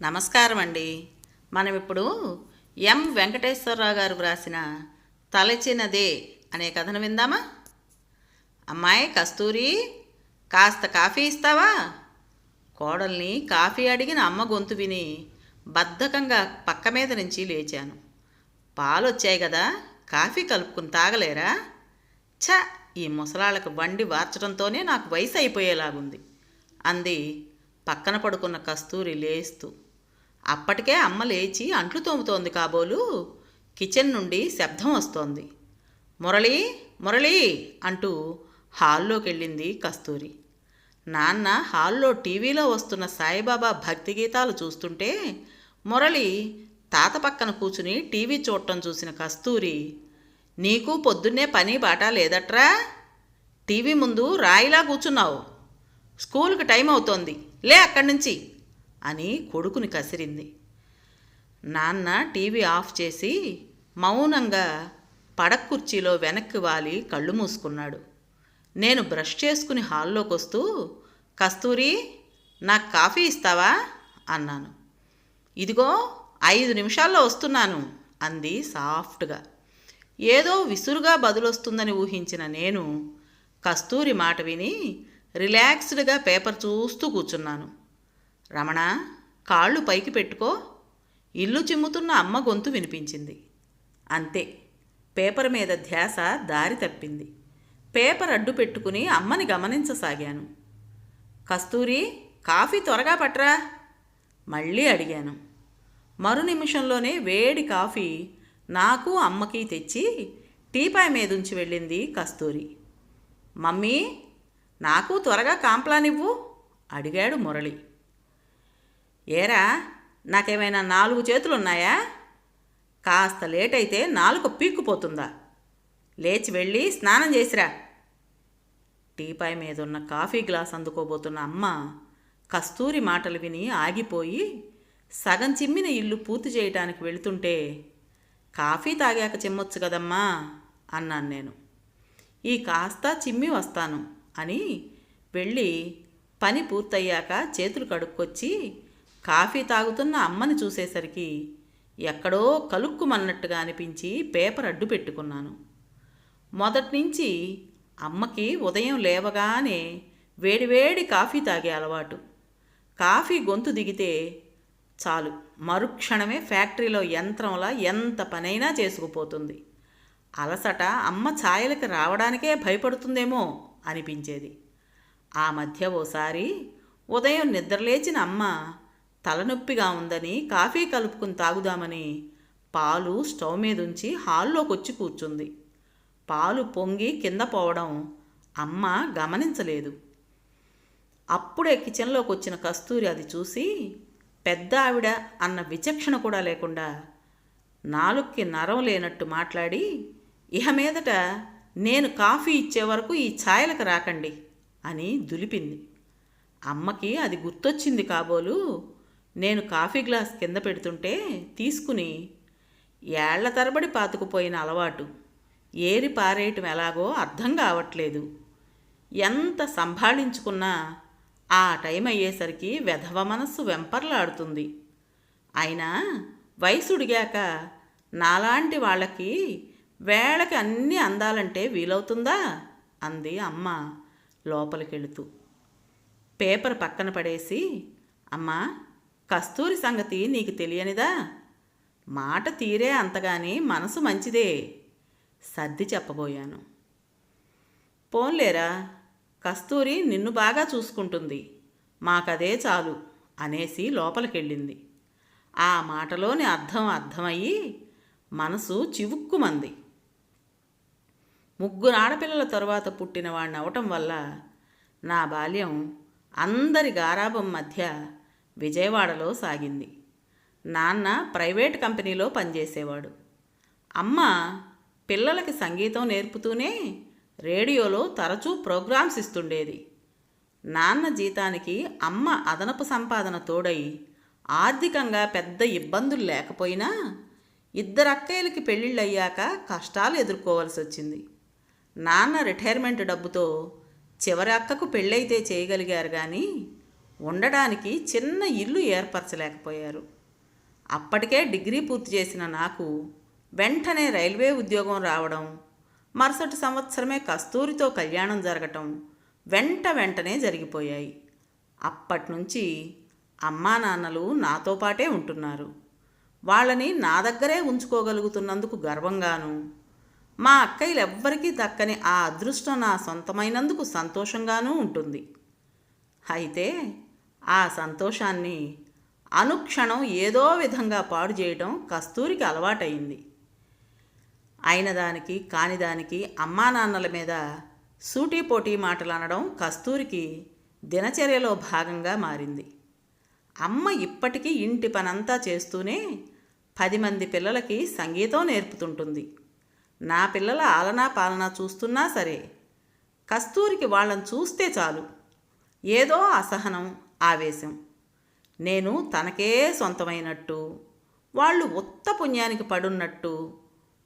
నమస్కారం అండి మనం ఇప్పుడు ఎం వెంకటేశ్వరరావు గారు వ్రాసిన తలచినదే అనే కథను విందామా? అమ్మాయి కస్తూరి కాస్త కాఫీ ఇస్తావా? కోడల్ని కాఫీ అడిగిన అమ్మ గొంతు విని బద్ధకంగా పక్క మీద నుంచి లేచాను. పాలు వచ్చాయి కదా కాఫీ కలుపుకుని తాగలేరా? ఛ! ఈ ముసలాళ్ళకు బండి వార్చడంతోనే నాకు వయసు అయిపోయేలాగుంది అంది పక్కన పడుకున్న కస్తూరి లేస్తూ. అప్పటికే అమ్మ లేచి అంట్లు తోముతోంది కాబోలు. కిచెన్ నుండి శబ్దం వస్తోంది. మురళి మురళి అంటూ హాల్లోకి వెళ్ళింది కస్తూరి. నాన్న హాల్లో టీవీలో వస్తున్న సాయిబాబా భక్తి గీతాలు చూస్తుంటే మురళి తాత పక్కన కూర్చుని టీవీ చూడటం చూసిన కస్తూరి నీకు పొద్దున్నే పని బాట లేదట్రా? టీవీ ముందు రాయిలా కూర్చున్నావు. స్కూల్కి టైం అవుతోంది లే అక్కడి నుంచి అని కొడుకుని కసిరింది. నాన్న టీవీ ఆఫ్ చేసి మౌనంగా పడక కుర్చీలో వెనక్కి వాలి కళ్ళు మూసుకున్నాడు. నేను బ్రష్ చేసుకుని హాల్లోకి వస్తూ కస్తూరి నాకు కాఫీ ఇస్తావా? అన్నాను. ఇదిగో ఐదు నిమిషాల్లో వస్తున్నాను అంది సాఫ్ట్గా. ఏదో విసురుగా బదులొస్తుందని ఊహించిన నేను కస్తూరి మాట విని రిలాక్స్డ్గా పేపర్ చూస్తూ కూర్చున్నాను. రమణ కాళ్ళు పైకి పెట్టుకో. ఇల్లు చిమ్ముతున్న అమ్మ గొంతు వినిపించింది. అంతే. పేపర్ మీద ధ్యాస దారి తప్పింది. పేపర్ అడ్డు పెట్టుకుని అమ్మని గమనించసాగాను. కస్తూరి కాఫీ త్వరగా పట్రా. మళ్ళీ అడిగాను. మరు నిమిషంలోనే వేడి కాఫీ నాకు అమ్మకి తెచ్చి టీపాయ్ మీదుంచి వెళ్ళింది కస్తూరి. మమ్మీ నాకు త్వరగా కాంప్లానివ్వు అడిగాడు మురళి. ఏరా నాకేమైనా నాలుగు చేతులున్నాయా? కాస్త లేట్ అయితే నాలుగు పీక్కుపోతుందా? లేచి వెళ్ళి స్నానం చేసిరా. టీపాయ్ మీద ఉన్న కాఫీ గ్లాస్ అందుకోబోతున్న అమ్మ కస్తూరి మాటలు విని ఆగిపోయి సగం చిమ్మిన ఇల్లు పూర్తి చేయటానికి వెళుతుంటే కాఫీ తాగాక చిమ్మొచ్చు కదమ్మా అన్నాను నేను. ఈ కాస్త చిమ్మి వస్తాను అని వెళ్ళి పని పూర్తయ్యాక చేతులు కడుక్కొచ్చి కాఫీ తాగుతున్న అమ్మని చూసేసరికి ఎక్కడో కలుక్కుమన్నట్టుగా అనిపించి పేపర్ అడ్డు పెట్టుకున్నాను. మొదటి నుంచి అమ్మకి ఉదయం లేవగానే వేడివేడి కాఫీ తాగే అలవాటు. కాఫీ గొంతు దిగితే చాలు మరుక్షణమే ఫ్యాక్టరీలో యంత్రంలా ఎంత పనైనా చేసుకుపోతుంది. అలసట అమ్మ ఛాయలకి రావడానికే భయపడుతుందేమో అనిపించేది. ఆ మధ్య ఓసారి ఉదయం నిద్రలేచిన అమ్మ తలనొప్పిగా ఉందని కాఫీ కలుపుకుని తాగుదామని పాలు స్టవ్ మీద ఉంచి హాల్లోకి వచ్చి కూర్చుంది. పాలు పొంగి కింద పోవడం అమ్మ గమనించలేదు. అప్పుడే కిచెన్లోకి వచ్చిన కస్తూరి అది చూసి పెద్ద ఆవిడ అన్న విచక్షణ కూడా లేకుండా నాలుక్కి నరం లేనట్టు మాట్లాడి ఇహ మీదట నేను కాఫీ ఇచ్చే వరకు ఈ ఛాయలకు రాకండి అని దులిపింది. అమ్మకి అది గుర్తొచ్చింది కాబోలు నేను కాఫీ గ్లాస్ కింద పెడుతుంటే తీసుకుని ఏళ్ళ తరబడి పాతుకుపోయిన అలవాటు. ఏరి పారేయటం ఎలాగో అర్థం కావట్లేదు. ఎంత సంభాళించుకున్నా ఆ టైం అయ్యేసరికి వెధవ మనస్సు వెంపర్లాడుతుంది. అయినా వయసుడిగాక నాలాంటి వాళ్ళకి వేళకి అన్నీ అందాలంటే వీలవుతుందా? అంది అమ్మ లోపలికెళుతూ. పేపర్ పక్కన పడేసి అమ్మా కస్తూరి సంగతి నీకు తెలియనిదా? మాట తీరే అంతగాని మనసు మంచిదే సర్ది చెప్పబోయాను. పోన్లేరా కస్తూరి నిన్ను బాగా చూసుకుంటుంది మాకదే చాలు అనేసి లోపలికెళ్ళింది. ఆ మాటలోని అర్థం అర్థమయ్యి మనసు చివుక్కుమంది. ముగ్గురు ఆడపిల్లల తరువాత పుట్టిన వాడిని అవటం వల్ల నా బాల్యం అందరి గారాబం మధ్య విజయవాడలో సాగింది. నాన్న ప్రైవేట్ కంపెనీలో పనిచేసేవాడు. అమ్మ పిల్లలకి సంగీతం నేర్పుతూనే రేడియోలో తరచూ ప్రోగ్రామ్స్ ఇస్తుండేది. నాన్న జీతానికి అమ్మ అదనపు సంపాదన తోడై ఆర్థికంగా పెద్ద ఇబ్బందులు లేకపోయినా ఇద్దరు అక్కయ్యలకి పెళ్ళిళ్ళయ్యాక కష్టాలు ఎదుర్కోవాల్సి వచ్చింది. నాన్న రిటైర్మెంట్ డబ్బుతో చివరి అక్కకు పెళ్ళైతే చేయగలిగారు కానీ ఉండడానికి చిన్న ఇల్లు ఏర్పరచలేకపోయారు. అప్పటికే డిగ్రీ పూర్తి చేసిన నాకు వెంటనే రైల్వే ఉద్యోగం రావడం మరుసటి సంవత్సరమే కస్తూరితో కళ్యాణం జరగటం వెంట వెంటనే జరిగిపోయాయి. అప్పటి నుంచి అమ్మా నాన్నలు నాతో పాటే ఉంటున్నారు. వాళ్ళని నా దగ్గరే ఉంచుకోగలుగుతున్నందుకు గర్వంగాను మా అక్కయ్యలెవ్వరికీ దక్కని ఆ అదృష్టం నా సొంతమైనందుకు సంతోషంగానూ ఉంటుంది. అయితే ఆ సంతోషాన్ని అనుక్షణం ఏదో విధంగా పాడు చేయడం కస్తూరికి అలవాటైంది అయిన దానికి కాని దానికి అమ్మా నాన్నల మీద సూటీపోటీ మాటలు అనడం కస్తూరికి దినచర్యలో భాగంగా మారింది. అమ్మ ఇప్పటికీ ఇంటి పనంతా చేస్తూనే పది మంది పిల్లలకి సంగీతం నేర్పుతుంటుంది. నా పిల్లల ఆలనా పాలన చూస్తున్నా సరే కస్తూరికి వాళ్ళని చూస్తే చాలు. ఏదో అసహనం ఆవేశం. నేను తనకే సొంతమైనట్టు వాళ్ళు ఉత్త పుణ్యానికి పడున్నట్టు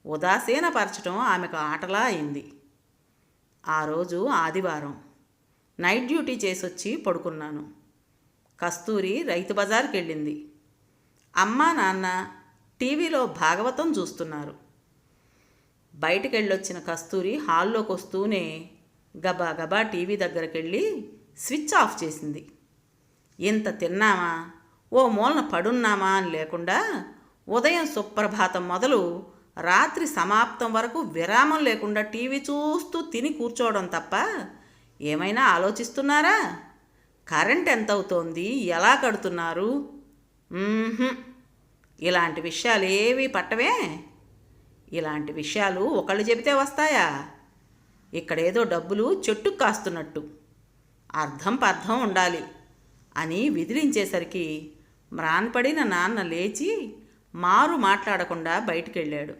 ఉదాసీనపరచడం ఆమెకు ఆటలా అయింది. ఆ రోజు ఆదివారం నైట్ డ్యూటీ చేసొచ్చి పడుకున్నాను. కస్తూరి రైతు బజార్కి వెళ్ళింది అమ్మా నాన్న టీవీలో భాగవతం చూస్తున్నారు. బయటికి వెళ్ళొచ్చిన కస్తూరి హాల్లోకి వస్తూనే గబా గబా టీవీ దగ్గరికి వెళ్ళి స్విచ్ ఆఫ్ చేసింది. ఇంత తిన్నామా ఓ మూలన పడున్నామా అని లేకుండా ఉదయం సుప్రభాతం మొదలు రాత్రి సమాప్తం వరకు విరామం లేకుండా టీవీ చూస్తూ తిని కూర్చోవడం తప్ప ఏమైనా ఆలోచిస్తున్నారా? కరెంట్ ఎంత అవుతోంది ఎలా కడుతున్నారు? ఇలాంటి విషయాలు ఏవి పట్టవే. ఇలాంటి విషయాలు ఒకళ్ళు చెబితే వస్తాయా? ఇక్కడేదో డబ్బులు చెట్టుకు కాస్తున్నట్టు. అర్థం పర్థం ఉండాలి. అని విదిలించేసరికి మ్రాన్పడిన నాన్న లేచి మారు మాట్లాడకుండా బయటికెళ్ళాడు.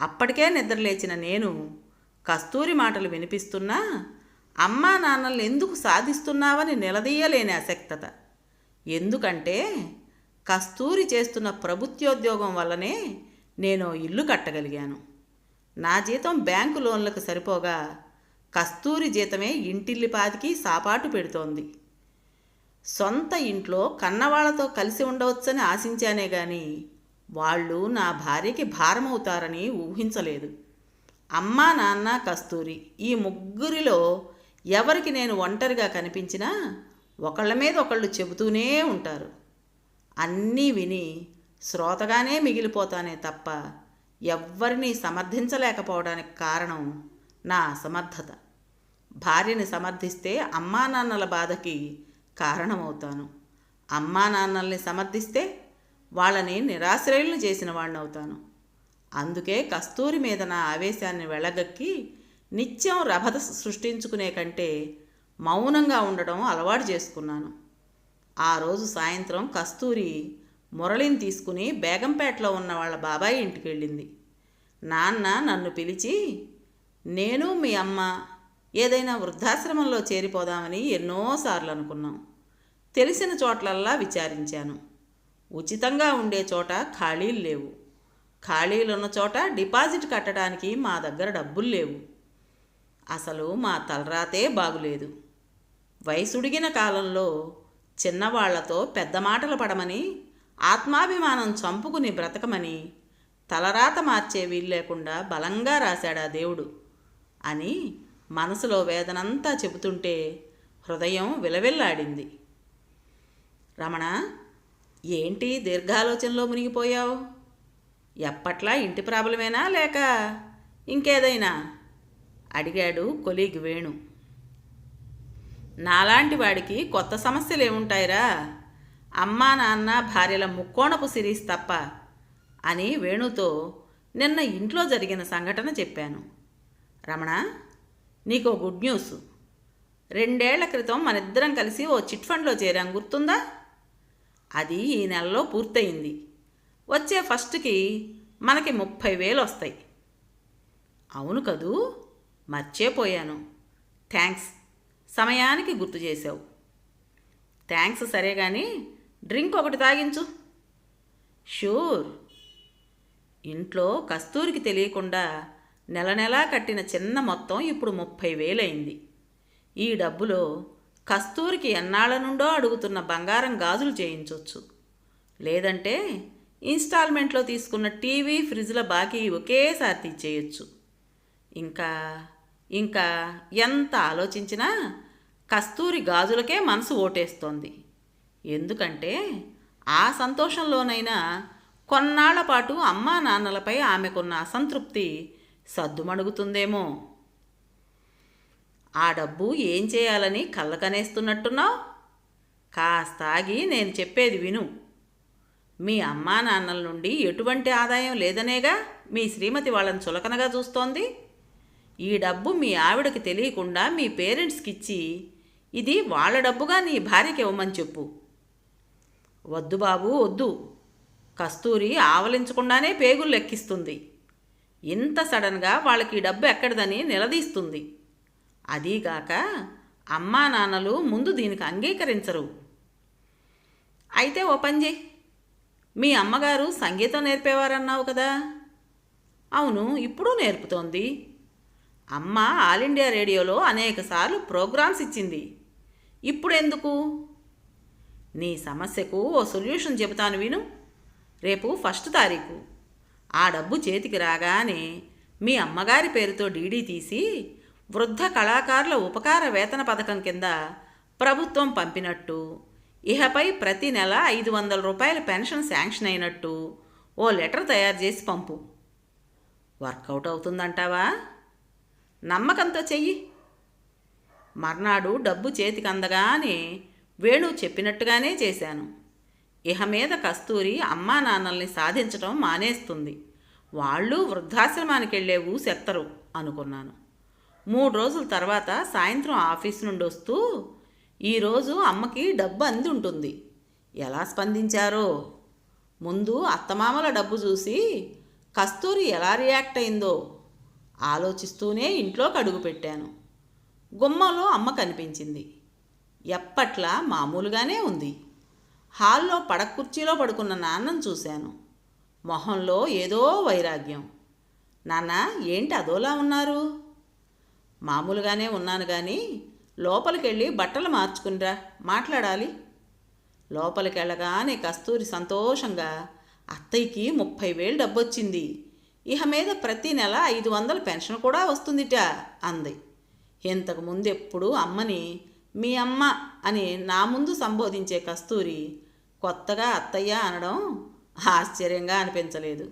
అప్పటికే నిద్రలేచిన నేను కస్తూరి మాటలు వినిపిస్తున్నా అమ్మా నాన్నల్ని ఎందుకు సాధిస్తున్నావని నిలదీయలేని అసక్తత. ఎందుకంటే కస్తూరి చేస్తున్న ప్రభుత్వోద్యోగం వల్లనే నేను ఇల్లు కట్టగలిగాను. నా జీతం బ్యాంకు లోన్లకు సరిపోగా కస్తూరి జీతమే ఇంటిల్లిపాదికి సాపాటు పెడుతోంది. సొంత ఇంట్లో కన్నవాళ్ళతో కలిసి ఉండవచ్చని ఆశించానే గాని వాళ్ళు నా భార్యకి భారమవుతారని ఊహించలేదు. అమ్మా నాన్న కస్తూరి ఈ ముగ్గురిలో ఎవరికి నేను ఒంటరిగా కనిపించినా ఒకళ్ళ మీద ఒకళ్ళు చెబుతూనే ఉంటారు. అన్నీ విని శ్రోతగానే మిగిలిపోతానే తప్ప ఎవ్వరిని సమర్థించలేకపోవడానికి కారణం నా అసమర్థత. భార్యని సమర్థిస్తే అమ్మా నాన్నల బాధకి కారణమవుతాను. అమ్మా నాన్నల్ని సమర్థిస్తే వాళ్ళని నిరాశ్రయులను చేసిన వాణ్ణవుతాను. అవుతాను అందుకే కస్తూరి మీద నా ఆవేశాన్ని వెళ్ళగక్కి నిత్యం రభత సృష్టించుకునే కంటే మౌనంగా ఉండడం అలవాటు చేసుకున్నాను. ఆ రోజు సాయంత్రం కస్తూరి మురళిని తీసుకుని బేగంపేటలో ఉన్న వాళ్ళ బాబాయ్ ఇంటికి వెళ్ళింది నాన్న నన్ను పిలిచి నేను మీ అమ్మ ఏదైనా వృద్ధాశ్రమంలో చేరిపోదామని ఎన్నోసార్లు అనుకున్నాం. తెలిసిన చోట్లల్లా విచారించాను. ఉచితంగా ఉండే చోట ఖాళీలు లేవు. ఖాళీలున్న చోట డిపాజిట్ కట్టడానికి మా దగ్గర డబ్బులు లేవు. అసలు మా తలరాతే బాగులేదు. వయసుడిగిన కాలంలో చిన్నవాళ్ళతో పెద్ద మాటలు పడమని ఆత్మాభిమానం చంపుకుని బ్రతకమని తలరాత మార్చే వీలు లేకుండా బలంగా రాశాడా దేవుడు అని మనసులో వేదనంతా చెబుతుంటే హృదయం విలవిల్లాడింది. రమణ ఏంటి దీర్ఘాలోచనలో మునిగిపోయావు? ఎప్పట్లా ఇంటి ప్రాబ్లమేనా లేక ఇంకేదైనా? అడిగాడు కొలీగ్ వేణు. నాలాంటి వాడికి కొత్త సమస్యలు ఏముంటాయిరా అమ్మా నాన్న భార్యల ముక్కోణపు సిరీస్ తప్ప అని వేణుతో నిన్న ఇంట్లో జరిగిన సంఘటన చెప్పాను. రమణ నీకో గుడ్ న్యూస్. రెండేళ్ళ క్రితం మనిద్దరం కలిసి ఓ చిట్ ఫండ్లో చేరాం గుర్తుందా? అది ఈ నెలలో పూర్తయింది. వచ్చే ఫస్ట్కి మనకి ముప్పై వేలు వస్తాయి. అవును కదూ? మర్చేపోయాను. థ్యాంక్స్ సమయానికి గుర్తు చేసావు థ్యాంక్స్ సరే కానీ డ్రింక్ ఒకటి తాగించు. షూర్. ఇంట్లో కస్తూరికి తెలియకుండా నెల నెలా కట్టిన చిన్న మొత్తం ఇప్పుడు ముప్పై వేలైంది ఈ డబ్బులో కస్తూరికి ఎన్నాళ్ళ నుండో అడుగుతున్న బంగారం గాజులు చేయించవచ్చు లేదంటే ఇన్స్టాల్మెంట్లో తీసుకున్న టీవీ ఫ్రిడ్జ్ల బాకీ ఒకేసారి తీర్చేయచ్చు ఇంకా ఇంకా ఎంత ఆలోచించినా కస్తూరి గాజులకే మనసు ఓటేస్తోంది. ఎందుకంటే ఆ సంతోషంలోనైనా కొన్నాళ్ళ పాటు అమ్మా నాన్నలపై ఆమెకున్న అసంతృప్తి సద్దుమణుగుతుందేమో. ఆ డబ్బు ఏం చేయాలని కళ్ళకనేస్తున్నట్టున్నావు? కాస్త ఆగి నేను చెప్పేది విను. మీ అమ్మా నాన్నల నుండి ఎటువంటి ఆదాయం లేదనేగా మీ శ్రీమతి వాళ్ళని చులకనగా చూస్తోంది. ఈ డబ్బు మీ ఆవిడకి తెలియకుండా మీ పేరెంట్స్కి ఇచ్చి ఇది వాళ్ళ డబ్బుగా నీ భార్యకి ఇవ్వమని చెప్పు. వద్దు బాబు వద్దు. కస్తూరి ఆవలించకుండానే పేగులు లెక్కిస్తుంది. ఇంత సడన్గా వాళ్ళకి ఈ డబ్బు ఎక్కడిదని నిలదీస్తుంది. అదీగాక అమ్మా నాన్నలు ముందు దీనికి అంగీకరించరు. అయితే ఓ పని చేయి. మీ అమ్మగారు సంగీతం నేర్పేవారన్నావు కదా? అవును ఇప్పుడు నేర్పుతోంది. అమ్మ ఆల్ ఇండియా రేడియోలో అనేకసార్లు ప్రోగ్రామ్స్ ఇచ్చింది. ఇప్పుడెందుకు? నీ సమస్యకు ఓ సొల్యూషన్ చెబుతాను విను. రేపు ఫస్ట్ తారీఖు. ఆ డబ్బు చేతికి రాగానే మీ అమ్మగారి పేరుతో డీడీ తీసి వృద్ధ కళాకారుల ఉపకార వేతన పథకం కింద ప్రభుత్వం పంపినట్టు. ఇహపై ప్రతి నెల ఐదు వందల రూపాయల పెన్షన్ శాంక్షన్ అయినట్టు ఓ లెటర్ తయారు చేసి పంపు. వర్కౌట్ అవుతుందంటావా? నమ్మకంతో చెయ్యి. మర్నాడు డబ్బు చేతికి అందగానే వేణు చెప్పినట్టుగానే చేశాను. ఇహ మీద కస్తూరి అమ్మా నాన్నల్ని సాధించటం మానేస్తుంది. వాళ్ళు వృద్ధాశ్రమానికి వెళ్ళే ఊసెత్తరు అనుకున్నాను. మూడు రోజుల తర్వాత సాయంత్రం ఆఫీస్ నుండి వస్తూ ఈరోజు అమ్మకి డబ్బు అంది ఉంటుంది ఎలా స్పందించారో? ముందు అత్తమామల డబ్బు చూసి కస్తూరి ఎలా రియాక్ట్ అయిందో ఆలోచిస్తూనే ఇంట్లోకి అడుగు పెట్టాను. గుమ్మలో అమ్మ కనిపించింది. ఎప్పట్లా మామూలుగానే ఉంది. హాల్లో పడక కుర్చీలో పడుకున్న నాన్నను చూశాను. మొహంలో ఏదో వైరాగ్యం. నాన్న ఏంటి అదోలా ఉన్నారు? మామూలుగానే ఉన్నాను కానీ లోపలికి వెళ్ళి బట్టలు మార్చుకునిరా మాట్లాడాలి. లోపలికి వెళ్ళగానే కస్తూరి సంతోషంగా అత్తయ్యకి ముప్పై వేలు డబ్బొచ్చింది. ఇహ మీద ప్రతి నెల ఐదు వందల పెన్షన్ కూడా వస్తుందిట అంది. ఇంతకుముందు ఎప్పుడు అమ్మని మీ అమ్మ అని నా ముందు సంబోధించే కస్తూరి కొత్తగా అత్తయ్య అనడం ఆశ్చర్యంగా అనిపించలేదు.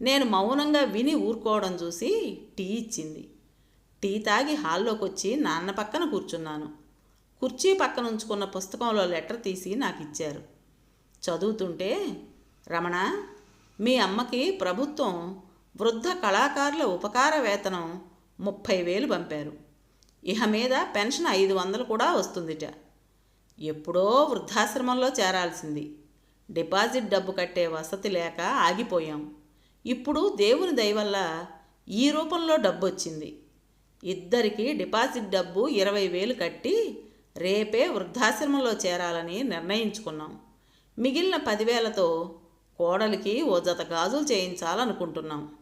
నేను మౌనంగా విని ఊరుకోవడం చూసి టీ ఇచ్చింది. టీ తాగి హాల్లోకి వచ్చి నాన్న పక్కన కూర్చున్నాను. కుర్చీ పక్కన ఉంచుకున్న పుస్తకంలో లెటర్ తీసి నాకు ఇచ్చారు చదువుతుంటే రమణ మీ అమ్మకి ప్రభుత్వం వృద్ధ కళాకారుల ఉపకార వేతనం ముప్పై వేలు పంపారు. ఇహ మీద పెన్షన్ ఐదు వందలు కూడా వస్తుందిట. ఎప్పుడో వృద్ధాశ్రమంలో చేరాల్సింది. డిపాజిట్ డబ్బు కట్టే వసతి లేక ఆగిపోయాం. ఇప్పుడు దేవుని దయవల్ల ఈ రూపంలో డబ్బు వచ్చింది ఇద్దరికి డిపాజిట్ డబ్బు ఇరవై వేలు కట్టి రేపే వృద్ధాశ్రమంలో చేరాలని నిర్ణయించుకున్నాం. మిగిలిన పదివేలతో కోడలికి ఓ జత గాజులు చేయించాలనుకుంటున్నాం.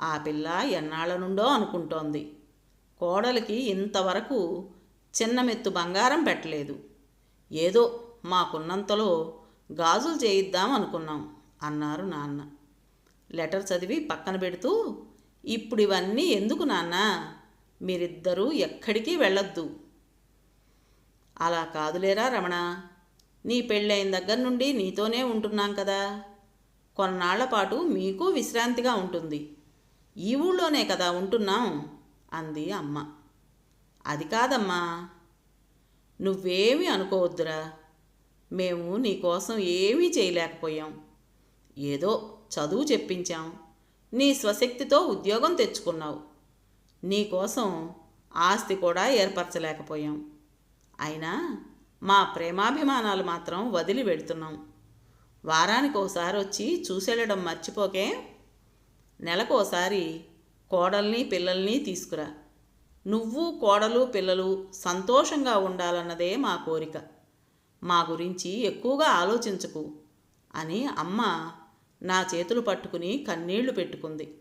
ఆ పిల్ల ఎన్నాళ్ళ నుండో అనుకుంటోంది. కోడలికి ఇంతవరకు చిన్న మెత్తు బంగారం పెట్టలేదు. ఏదో మాకున్నంతలో గాజులు చేయిద్దాం అనుకున్నాం అన్నారు నాన్న. లెటర్ చదివి పక్కన పెడుతూ ఇప్పుడు ఇవన్నీ ఎందుకు నాన్నా? మీరిద్దరూ ఎక్కడికి వెళ్ళొద్దు. అలా కాదులేరా రమణ. నీ పెళ్ళైన దగ్గర నుండి నీతోనే ఉంటున్నాం కదా. కొన్నాళ్ళ పాటు మీకు విశ్రాంతిగా ఉంటుంది. ఈ ఊళ్ళోనే కదా ఉంటున్నాం అంది అమ్మ. అది కాదమ్మా. నువ్వేమీ అనుకోవద్దురా. మేము నీకోసం ఏమీ చేయలేకపోయాం. ఏదో చదువు చెప్పించాం. నీ స్వశక్తితో ఉద్యోగం తెచ్చుకున్నావు. నీకోసం ఆస్తి కూడా ఏర్పరచలేకపోయాం. అయినా మా ప్రేమాభిమానాలు మాత్రం వదిలి పెడుతున్నాం వారానికి ఒకసారి వచ్చి చూసేళ్ళడం మర్చిపోకే నెలకోసారి కోడల్ని పిల్లల్ని తీసుకురా. నువ్వు కోడలు పిల్లలు సంతోషంగా ఉండాలన్నదే మా కోరిక. మా గురించి ఎక్కువగా ఆలోచించకు అని అమ్మ నా చేతులు పట్టుకుని కన్నీళ్ళు పెట్టుకుంది.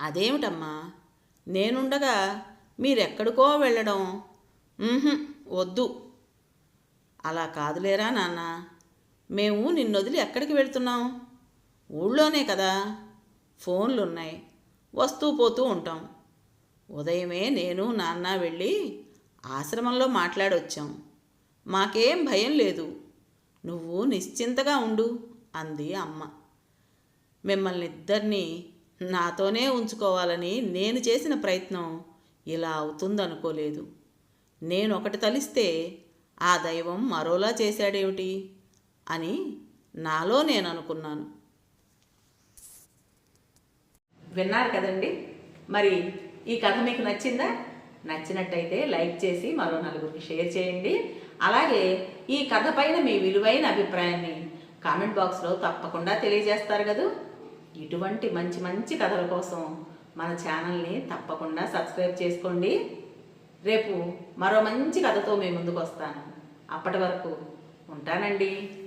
అదేమిటమ్మా? నేనుండగా మీరెక్కడికో వెళ్ళడం. వద్దు. అలా కాదులేరా నాన్న? మేము నిన్నొదిలి ఎక్కడికి వెళ్తున్నాం? ఊళ్ళోనే కదా. ఫోన్లు ఉన్నాయి వస్తూ పోతూ ఉంటాం. ఉదయమే నేను నాన్న వెళ్ళి ఆశ్రమంలో మాట్లాడొచ్చాం. మాకేం భయం లేదు. నువ్వు నిశ్చింతగా ఉండు అంది అమ్మ. మిమ్మల్ని ఇద్దరినీ నాతోనే ఉంచుకోవాలని నేను చేసిన ప్రయత్నం ఇలా అవుతుందనుకోలేదు. నేను ఒకటి తలిస్తే ఆ దైవం మరోలా చేశాడేమిటి? అని నాలో నేను అనుకున్నాను విన్నారు కదండి? మరి ఈ కథ మీకు నచ్చిందా? నచ్చినట్టయితే లైక్ చేసి మరో నలుగురికి షేర్ చేయండి. అలాగే ఈ కథ పైన మీ విలువైన అభిప్రాయాన్ని కామెంట్ బాక్స్లో తప్పకుండా తెలియజేస్తారు కదా? ఇటువంటి మంచి మంచి కథల కోసం మన ఛానల్ని తప్పకుండా సబ్స్క్రైబ్ చేసుకోండి. రేపు మరో మంచి కథతో మీ ముందుకు వస్తాను. అప్పటి వరకు ఉంటానండి.